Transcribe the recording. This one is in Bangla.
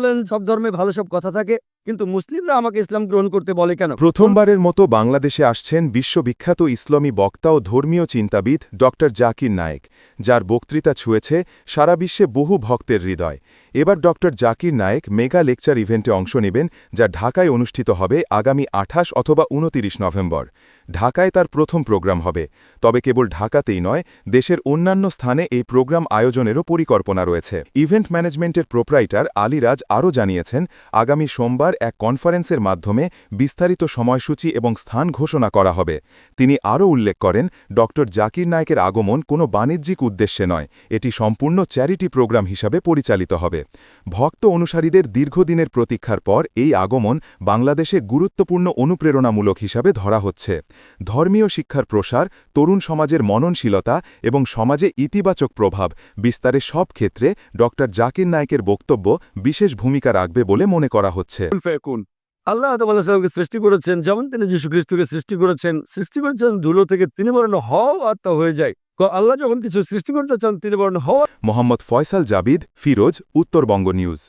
বললেন সব ধর্মে ভালো সব কথা থাকে। কিন্তু মুসলিমরা আমাকে ইসলাম গ্রহণ করতে বলে কেন? প্রথমবারের মতো বাংলাদেশে আসছেন বিশ্ববিখ্যাত ইসলামী বক্তা ও ধর্মীয় চিন্তাবিদ ড. জাকির নায়েক, যার বক্তৃতা ছুঁয়েছে সারা বিশ্বে বহু ভক্তের হৃদয়। এবার ড. জাকির নায়েক মেগা লেকচার ইভেন্টে অংশ নেবেন, যা ঢাকায় অনুষ্ঠিত হবে আগামী আঠাশ অথবা উনতিরিশ নভেম্বর। ঢাকায় তার প্রথম প্রোগ্রাম হবে। তবে কেবল ঢাকাতেই নয়, দেশের অন্যান্য স্থানে এই প্রোগ্রাম আয়োজনেরও পরিকল্পনা রয়েছে। ইভেন্ট ম্যানেজমেন্টের প্রোপ্রাইটার আলিরাজ আরও জানিয়েছেন, আগামী সোমবার এক কনফারেন্সের মাধ্যমে বিস্তারিত সময়সূচি এবং স্থান ঘোষণা করা হবে। তিনি আরও উল্লেখ করেন ড জাকির নায়কের আগমন কোনো বাণিজ্যিক উদ্দেশ্যে নয়, এটি সম্পূর্ণ চ্যারিটি প্রোগ্রাম হিসাবে পরিচালিত হবে। ভক্ত অনুসারীদের দীর্ঘদিনের প্রতীক্ষার পর এই আগমন বাংলাদেশে গুরুত্বপূর্ণ অনুপ্রেরণামূলক হিসাবে ধরা হচ্ছে। ধর্মীয় শিক্ষার প্রসার, তরুণ সমাজের মননশীলতা এবং সমাজে ইতিবাচক প্রভাব বিস্তারে সব ক্ষেত্রে ড জাকির নায়কের বক্তব্য বিশেষ ভূমিকা রাখবে বলে মনে করা হচ্ছে। ফেকুন আল্লাহ তালাকে সৃষ্টি করেছেন, যেমন তিনি যীশু খ্রিস্টকে সৃষ্টি করেছেন সৃষ্টি করেছেন ধুলো থেকে তিনি বলেন হও আর তা হয়ে যায়। আল্লাহ যখন কিছু সৃষ্টি করতে চান, তিনি বলেন হওয়া মোহাম্মদ ফয়সাল জাবিদ, ফিরোজ, উত্তরবঙ্গ নিউজ।